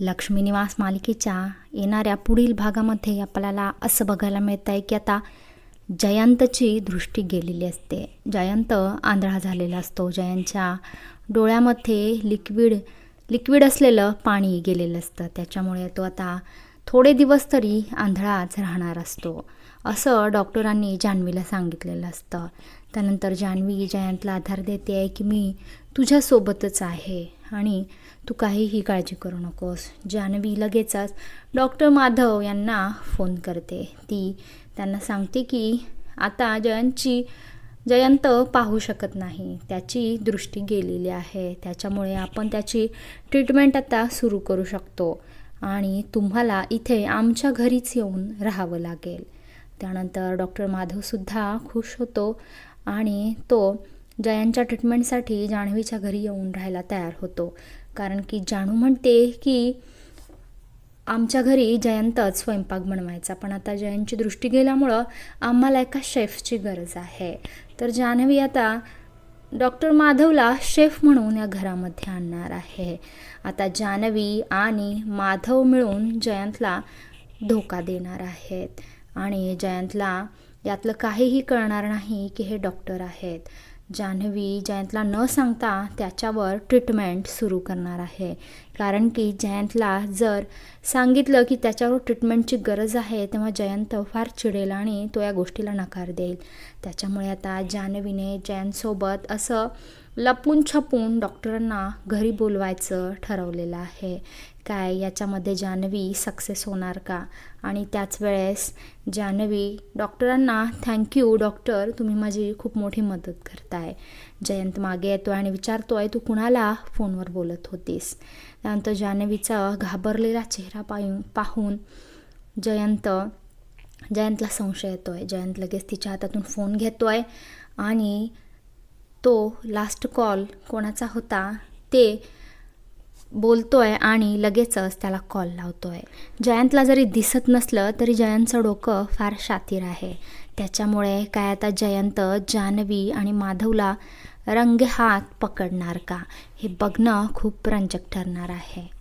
लक्ष्मी निवास मालिकेच्या येणाऱ्या पुढील भागामध्ये आपल्याला असं बघायला मिळतं आहे की आता जयंतची दृष्टी गेलेली असते. जयंत आंधळा झालेला असतो. जयंतच्या डोळ्यामध्ये लिक्विड लिक्विड असलेलं पाणी गेलेलं असतं. त्याच्यामुळे तो आता थोडे दिवस तरी आंधळाच राहणार असतो. असं डॉक्टरांनी जान्हवीला सांगितलेलं असतं. त्यानंतर जान्हवी जयंतला आधार देते आहे की मी तुझ्यासोबतच आहे. आणि तू काहीही काळजी करू नकोस. जान्हवी लगेचच डॉक्टर माधव यांना फोन करते. ती त्यांना सांगते की आता जयंतची जयंत पाहू शकत नाही. त्याची दृष्टी गेलेली आहे. त्याच्यामुळे आपण त्याची ट्रीटमेंट आता सुरू करू शकतो. आणि तुम्हाला इथे आमच्या घरीच येऊन राहावं लागेल. त्यानंतर डॉक्टर माधवसुद्धा खुश होतो आणि तो जयांच्या ट्रीटमेंटसाठी जान्हवीच्या घरी येऊन राहायला तयार होतो. कारण की जानू म्हणते की आमच्या घरी जयंतच स्वयंपाक बनवायचा. पण आता जयंतची दृष्टी गेल्यामुळं आम्हाला एका शेफची गरज आहे. तर जान्हवी आता डॉक्टर माधवला शेफ म्हणून या घरामध्ये आणणार आहे. आता जान्हवी आणि माधव मिळून जयंतला धोका देणार आहेत. आणि जयंतला यातलं काहीही कळणार नाही की हे डॉक्टर आहेत. जान्हवी जयंतला न सांगता त्याच्यावर ट्रीटमेंट सुरू करणार आहे. कारण की जयंतला जर सांगितलं की त्याच्यावर ट्रीटमेंटची गरज आहे तेव्हा जयंत फार चिडेल आणि तो या गोष्टीला नकार देईल. त्याच्यामुळे आता जान्हवीने जयंतसोबत असं लपून छपून डॉक्टरांना घरी बोलवायचं ठरवलेलं आहे. काय याच्यामध्ये जान्हवी सक्सेस होणार का? आणि त्याच वेळेस जान्हवी डॉक्टरांना थँक्यू डॉक्टर तुम्ही माझी खूप मोठी मदत करताय. जयंत मागे येतो आणि विचारतोय तू कुणाला फोनवर बोलत होतीस? त्यानंतर जान्हवीचा घाबरलेला चेहरा पाहून पाहून जयंत जयंतला संशय येतो आहे जयंत लगेच तिच्या हातातून फोन घेतो आहे आणि तो लास्ट कॉल कोणाचा होता ते बोलतो आहे आणि लगेचच त्याला कॉल लावतो आहे जयंतला जरी दिसत नसलं तरी जयंतचं डोकं फार शातीर आहे. त्याच्यामुळे काय आता जयंत जान्हवी आणि माधवला रंगेहात पकडणार का? हे बघणं खूप रंजक ठरणार आहे.